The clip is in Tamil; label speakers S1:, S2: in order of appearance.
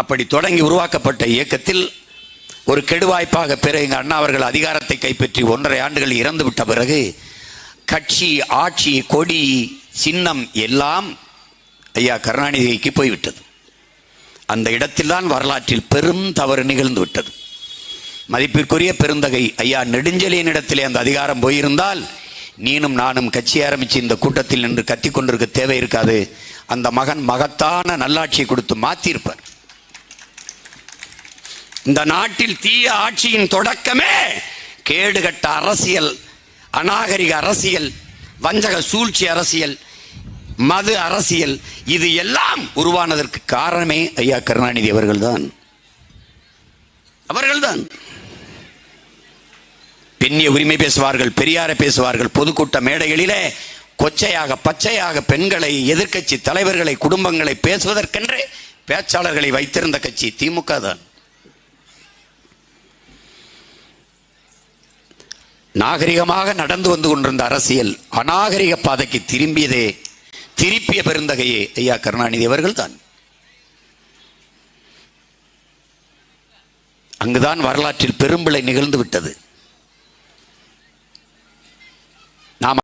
S1: அப்படி தொடங்கி உருவாக்கப்பட்ட இயக்கத்தில் ஒரு கெடுவாய்ப்பாக பிற எங்கள் அண்ணா அவர்கள் அதிகாரத்தை கைப்பற்றி ஒன்றரை ஆண்டுகள் இறந்து விட்ட பிறகு கட்சி ஆட்சி கொடி சின்னம் எல்லாம் ஐயா கருணாநிதிக்கு போய்விட்டது. அந்த இடத்தில்தான் வரலாற்றில் பெரும் தவறு நிகழ்ந்து விட்டது. மதிப்பிற்குரிய பெருந்தகை ஐயா நெடுஞ்சலியின் இடத்திலே அந்த அதிகாரம் போயிருந்தால் நீனும் நானும் கட்சி ஆரம்பித்து இந்த கூட்டத்தில் நின்று கத்திக் கொண்டிருக்க தேவை இருக்காது. அந்த மகன் மகத்தான நல்லாட்சியை கொடுத்து மாற்றியிருப்பார் இந்த நாட்டில் தீய ஆட்சியின் தொடக்கமே கேடுகட்ட அரசியல் அநாகரிக அரசியல் வஞ்சக சூழ்ச்சி அரசியல் மது அரசியல் இது எல்லாம் உருவானதற்கு காரணமே ஐயா கருணாநிதி அவர்கள்தான். அவர்கள்தான். பெண்ணிய உரிமை பேசுவார்கள் பெரியாரை பேசுவார்கள் பொதுக்கூட்ட மேடைகளிலே கொச்சையாக பச்சையாக பெண்களை எதிர்க்கட்சி தலைவர்களை குடும்பங்களை பேசுவதற்கென்றே பேச்சாளர்களை வைத்திருந்த கட்சி திமுக தான் நாகரிகமாக நடந்து வந்து கொண்டிருந்த அரசியல் அநாகரிக பாதைக்கு திரும்பியதே திருப்பிய பெருந்தகையே ஐயா கருணாநிதி அவர்கள் தான் அங்குதான் வரலாற்றில் பெரும்பிழை நிகழ்ந்து விட்டது.